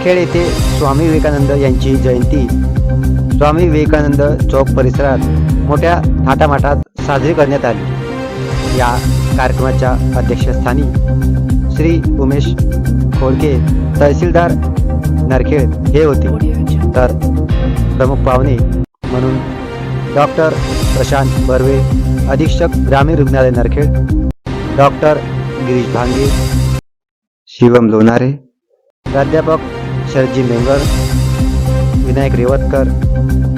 नरखेड येथे स्वामी विवेकानंद यांची जयंती. स्वामी विवेकानंद चौक परिसरात मोठ्या थाटामाटात साजरी करण्यात आली. या कार्यक्रमाच्या अध्यक्षस्थानी श्री उमेश खोडके तहसीलदार नरखेड हे होते. तर प्रमुख पाहुणे म्हणून डॉक्टर प्रशांत बर्वे अधीक्षक ग्रामीण रुग्णालय नरखेड डॉक्टर गिरीश भांगे शिवम लोणारे प्राध्यापक शरजी मेंगर विनायक रेवतकर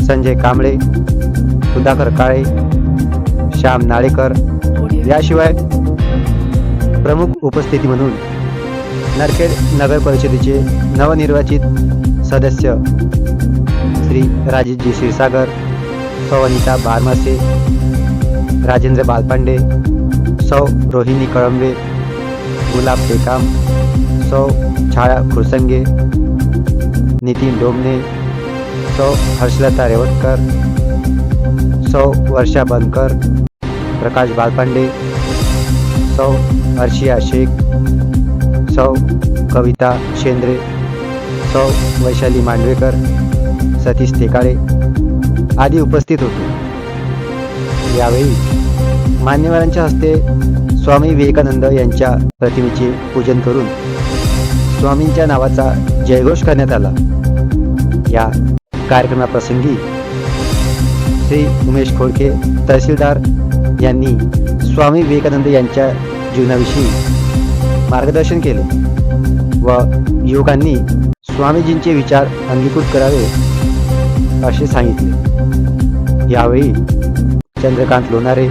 संजय कांबळे सुधाकर काळे श्याम नाळेकर याशिवाय प्रमुख उपस्थिती म्हणून नरखेड नगर परिषदेचे नवनिर्वाचित सदस्य श्री राजेशजी क्षीरसागर सौ बारमासे राजेंद्र बालपांडे सौ रोहिणी कळंबे गुलाब टेकाम सौ छाया खुरसंगे नितीन डोमने सौ हर्षलता रेवतकर सौ वर्षा बनकर प्रकाश बालपांडे सौ अर्शिया शेख सौ कविता शेंद्रे सौ वैशाली मांडवेकर सतीश टेकाळे आदी उपस्थित होते. यावेळी मान्यवरांच्या हस्ते स्वामी विवेकानंद यांच्या प्रतिमेचे पूजन करून स्वामींच्या नावाचा जयघोष करण्यात आला. या कार्यक्रमाप्रसंगी श्री उमेश खोडके तहसीलदार यांनी स्वामी विवेकानंद यांच्या जीवनाविषयी मार्गदर्शन केले व युवकांनी स्वामीजींचे विचार अंगीकृत करावे असे सांगितले. यावेळी चंद्रकांत लोणारे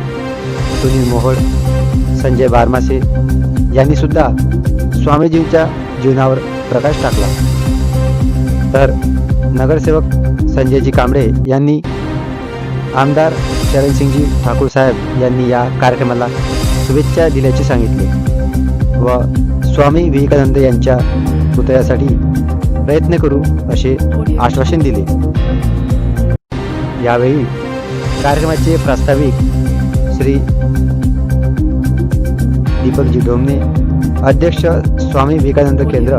सुनील मोहोळ संजय बारमासे यांनी सुद्धा स्वामीजींच्या जीवनावर प्रकाश टाकला. तर नगरसेवक संजयजी कांबळे यांनी आमदार चरणसिंगजी ठाकूर साहेब यांनी या कार्यक्रमाला शुभेच्छा दिल्याचे सांगितले व स्वामी विवेकानंद यांच्या पुतळ्यासाठी प्रयत्न करू असे आश्वासन दिले. यावेळी कार्यक्रमाचे प्रास्ताविक श्री दीपकजी डोमने अध्यक्ष स्वामी विवेकानंद केंद्र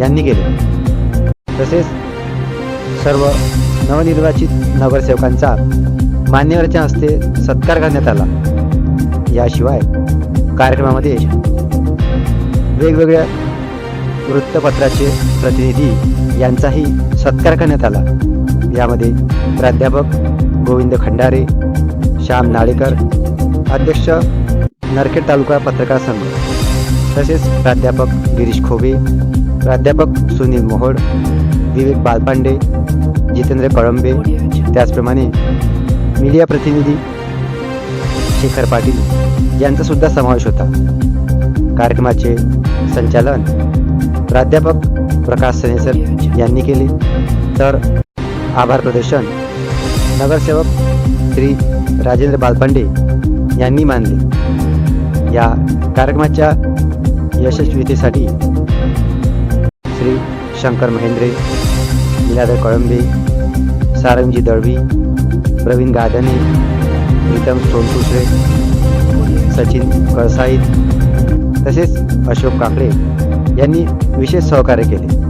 यांनी केले. तसेच सर्व नवनिर्वाचित नगरसेवकांचा मान्यवरच्या हस्ते सत्कार करण्यात आला. याशिवाय कार्यक्रमामध्ये वेगवेगळ्या वृत्तपत्राचे प्रतिनिधी यांचाही सत्कार करण्यात आला. यामध्ये प्राध्यापक गोविंद खंडारे श्याम नाळेकर अध्यक्ष नरखेड तालुका पत्रकार संघ तसेच प्राध्यापक गिरीश खोबे प्राध्यापक सुनील मोहोळ विवेक बालपांडे जितेंद्र कळंबे त्याचप्रमाणे मीडिया प्रतिनिधी शेखर पाटील यांचासुद्धा समावेश होता. कार्यक्रमाचे संचालन प्राध्यापक प्रकाश सनेसर यांनी केले. तर आभार प्रदर्शन नगरसेवक श्री राजेंद्र बालपांडे यांनी मानले. या कार्यक्रमाच्या यशस्वीतेसाठी श्री शंकर महेंद्रे लीलाधर कळंबे सारंगजी दळवी प्रवीण गादने प्रीतम सोनकुसरे सचिन कळसाईत तसेच अशोक काकडे यांनी विशेष सहकार्य केले.